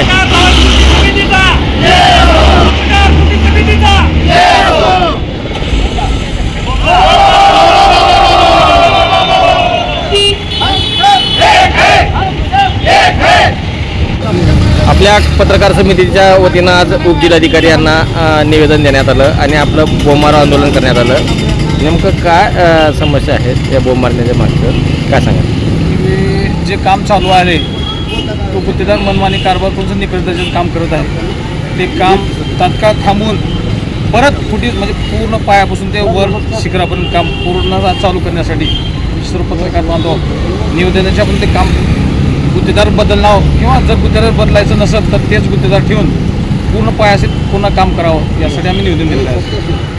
Okay आपल्या पत्रकार समितीच्या वतीनं आज उपजिल्हाधिकारी यांना निवेदन देण्यात आलं आणि आपलं बोमार आंदोलन करण्यात आलं. नेमकं काय समस्या आहेत या बोंब मारण्याच्या मागचं? काय सांगा जे काम चालू आहे तो गुत्तेदार मनमानी कारभार करून निकट दर्शन काम करत आहे ते काम तात्काळ थांबवून परत फुटी म्हणजे पूर्ण पायापासून ते वर शिखरापर्यंत काम पूर्ण चालू करण्यासाठी सर्व पत्रकार बांधव निवेदनाचे आपण ते काम गुत्तेदार बदलणार किंवा जर गुत्तेदार बदलायचं नसेल तर तेच गुत्तेदार ठेवून पूर्ण पायाशी पूर्ण काम करावं यासाठी आम्ही निवेदन दिलेलं आहे.